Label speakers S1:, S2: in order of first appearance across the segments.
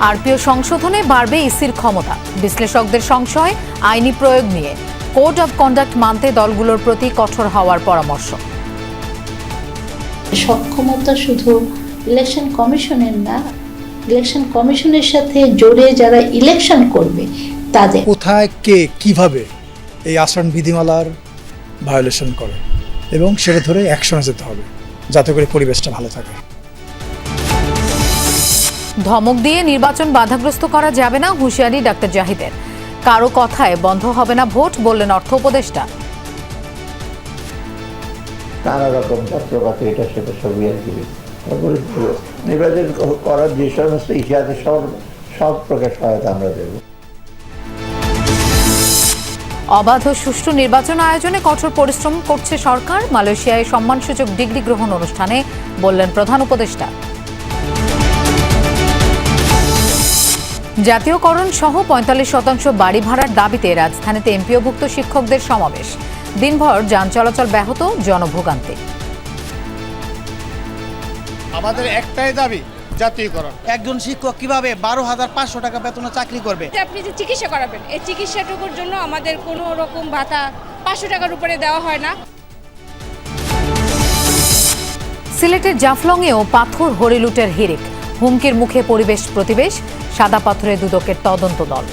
S1: RPO সংশোধনে বাড়বে ইসির ক্ষমতা। বিশ্লেষকদের সংশয় আইনি প্রয়োগ নিয়ে। কোড অব কন্ডাক্ট মানতে দলগুলোর প্রতি কঠোর হওয়ার পরামর্শ।
S2: সক্ষমতা শুধু ইলেকশন কমিশনের না ইলেকশন কমিশনের সাথে জড়িয়ে যারা ইলেকশন করবে তাদের।
S3: কোথায় কে কীভাবে এই আচরণ বিধিমালার ভায়োলেশন করে? এবং সেটা ধরে অ্যাকশনে যেতে হবে যাতে করে পরিবেশটা ভালো থাকে।
S1: ধমক দিয়ে নির্বাচন বাধাগ্রস্ত করা যাবে না হুঁশিয়ারি ডাক্তার জাহিদের। কারও কথায় বন্ধ হবে না ভোট বললেন অর্থ উপদেষ্টা।
S4: নানা রকম পত্রপাতি এটা সেটা সবই আর কি। তারপরে নির্বাচন করার যে সমস্ত ইতিহাস সব সব প্রকার সহায়তা আমরা দেবো
S1: অবাধ ও সুষ্ঠু নির্বাচন আয়োজনে কঠোর পরিশ্রম করছে সরকার। মালয়েশিয়ায় সম্মানসূচক ডিগ্রি গ্রহণ অনুষ্ঠানে বললেন প্রধান উপদেষ্টা। জাতীয়করণ সহ পঁয়তাল্লিশ শতাংশ বাড়ি ভাড়ার দাবিতে রাজধানীতে এমপিওভুক্ত শিক্ষকদের সমাবেশ। দিনভর যান চলাচল ব্যাহত জনভোগান্তি।
S5: আমাদের একটাই দাবি জাতীয়করণ।
S6: একজন শিক্ষক কীভাবে বারো হাজার পাঁচশো টাকা বেতনে চাকরি করবে?
S7: আপনি যে চিকিৎসা করাবেন এই চিকিৎসাটুকুর জন্য আমাদের কোনো রকম ভাতা পাঁচশো টাকার উপরে দেওয়া হয় না।
S1: সিলেটের জাফলংয়েও পাথর হরিলুটের হিরিক হুমকির মুখে পরিবেশ প্রতিবেশ, সাদা পাথরে দুদকের তদন্ত দল।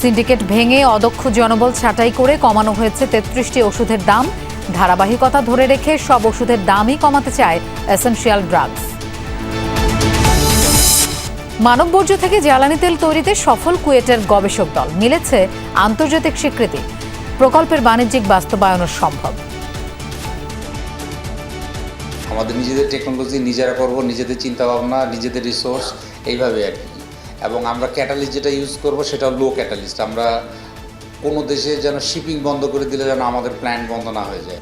S1: সিন্ডিকেট ভেঙে অদক্ষ জনবল ছাঁটাই করে কমানো হয়েছে তেত্রিশটি ওষুধের দাম। ধারাবাহিকতা ধরে রেখে সব ওষুধের দামই কমাতে চায় এসেনশিয়াল ড্রাগস। মানব বর্জ্য থেকে জ্বালানি তেল তৈরিতে সফল কুয়েটের গবেষক দল। মিলেছে আন্তর্জাতিক স্বীকৃতি। প্রকল্পের বাণিজ্যিক বাস্তবায়নও সম্ভব।
S8: আমাদের নিজেদের টেকনোলজি নিজেরা করব, নিজেদের চিন্তা ভাবনা নিজেদের রিসোর্স এইভাবে আর কি। এবং আমরা ক্যাটালিস্ট যেটা ইউজ করব সেটা লো ক্যাটালিস্ট আমরা কোনো দেশে যেন শিপিং বন্ধ করে দিলে যেন আমাদের প্ল্যান বন্ধ না হয়ে যায়।